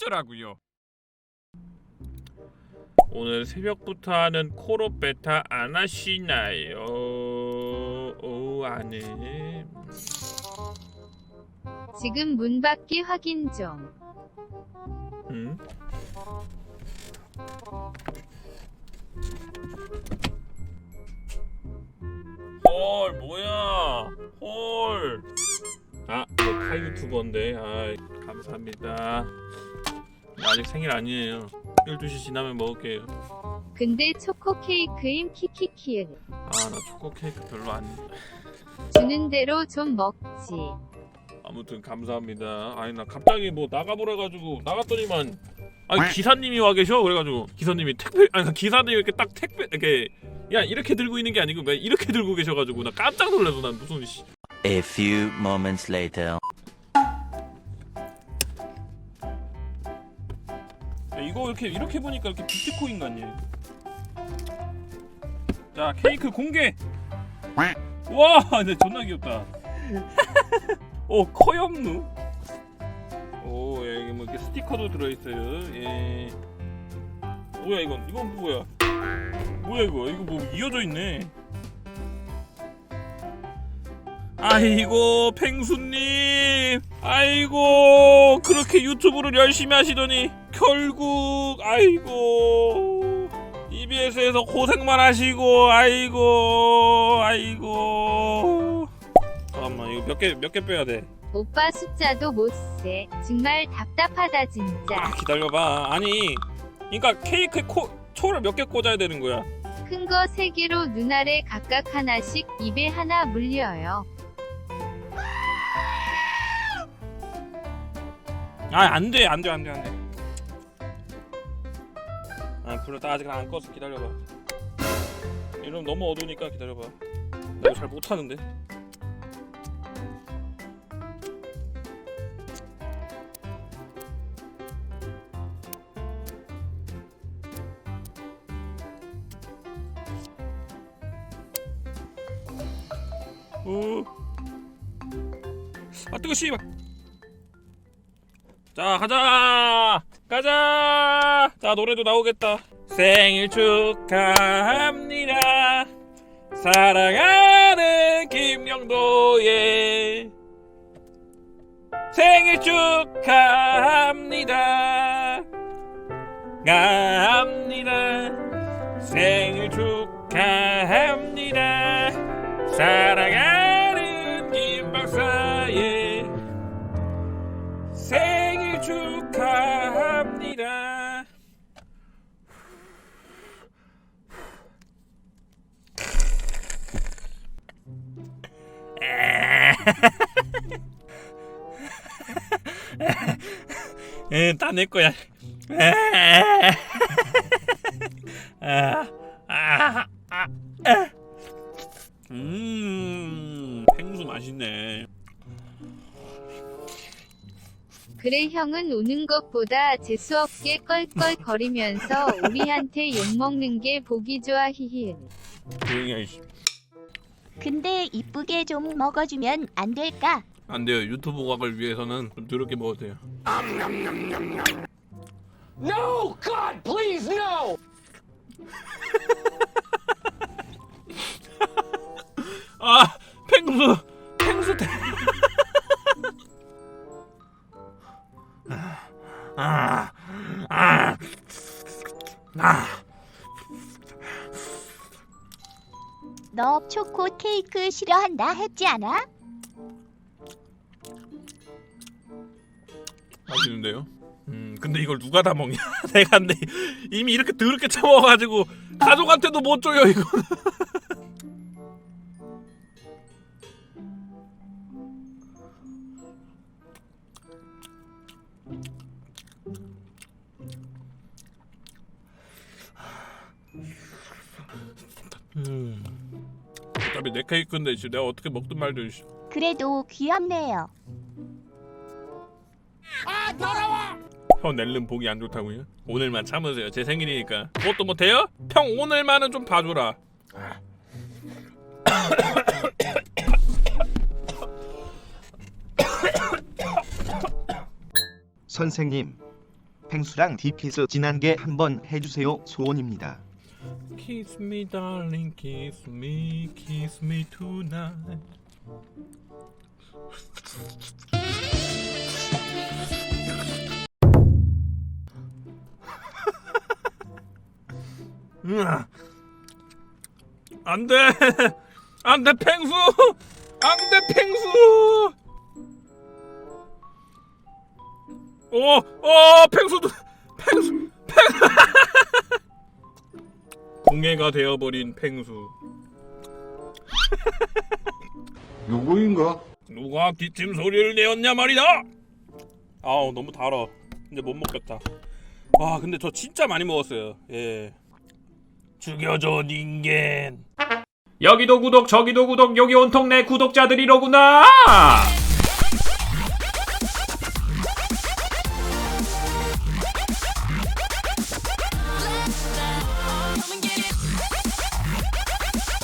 어쩌라고요? 오늘 새벽부터 하는 콜옵 베타 안 하시나요? 오, 안 해. 지금 문 밖이 확인 좀. 응? 헐 뭐야 헐 아, 이거 타 유튜버인데 아 감사합니다 아직 생일 아니에요 12시 지나면 먹을게요 근데 초코 케이크임 키키키을. 아나 초코 케이크 별로 안 주는 대로 좀 먹지. 아무튼 감사합니다 아니 나 갑자기 뭐 나가보라 가지고 나갔더니만 아니 기사님이 와 계셔 그래 가지고 기사님이 택배 아니 그 기사님이 이렇게 딱 택배 이렇게 야 이렇게 들고 있는 게 아니고 왜 이렇게 들고 계셔 가지고 나 깜짝 놀라서 난 무슨 씨 A few moments later. 이렇게 이렇게 보니까 이렇게 비트코인 같니? 자 케이크 공개. 와, 근데 존나 귀엽다. 오 커엽누. 오 여기 뭐 이렇게 스티커도 들어있어요. 예. 뭐야 이건? 이건 뭐야? 뭐야 이거? 이거 뭐 이어져 있네. 아이고 펭수님 아이고 그렇게 유튜브를 열심히 하시더니 결국 아이고 EBS에서 고생만 하시고 아이고 아이고 잠깐만 이거 몇 개 몇 개 빼야 돼? 오빠 숫자도 못 세. 정말 답답하다 아 진짜. 기다려봐 아니 그러니까 케이크 코, 초를 몇 개 꽂아야 되는 거야 큰 거 세 개로 눈알에 각각 하나씩 입에 하나 물려요. 아 안돼 안돼 안돼 안돼. 아 불을 다 아직 안 껐어 기다려봐. 이러면 너무 어두우니까 기다려봐. 나 이거 잘 못하는데. 오. 아 뜨거 씨발 자 가자! 가자! 자 노래도 나오겠다. 생일 축하합니다. 사랑하는 김영도의 생일 축하합니다. 합니다. 생일 축하합니다. 사랑하 다내 거야. 아, 아, 아, 아. 음, 펭수 맛있네. 그래 형은 우는 것보다 재수없게 껄껄거리면서 우리한테 욕먹는 게 보기 좋아 히히. 조용히 해. 이씨. 근데 이쁘게 좀 먹어주면 안 될까? 안 돼요. 유튜브 각을 위해서는 좀 더럽게 먹어도 돼요. No! God, please, no! 아, 펭수, 펭수 대. 아, 아, 아. 너 초코 케이크 싫어한다 했지 않아? 맛있는데요? 음, 근데 이걸 누가 다 먹냐? 내가 근데 이미 이렇게 더럽게 처먹어가지고 가족한테도 못 줘요 이거. 음. 어차피 내 케이크인데 지금 내가 어떻게 먹든 말든 씨. 그래도 귀엽네요. 형 낼름 보기 안 좋다고요? 오늘만 참으세요. 제 생일이니까. 그것도 뭐 돼요? 형 오늘만은 좀 봐줘라. 선생님, 펭수랑 디키스 지난 게 한번 해주세요 소원입니다. Kiss me darling kiss me kiss me tonight 안돼. 안돼 펭수. 안돼 펭수. 오오 펭수도 펭수 공해가 되어버린 펭수. 누구인가? 누가 기침 소리를 내었냐 말이다. 아우 너무 달아. 이제 못 먹겠다. 와 근데 저 진짜 많이 먹었어요. 예 죽여줘 닌겐. 여기도 구독 저기도 구독 여기 온통 내 구독자들이로구나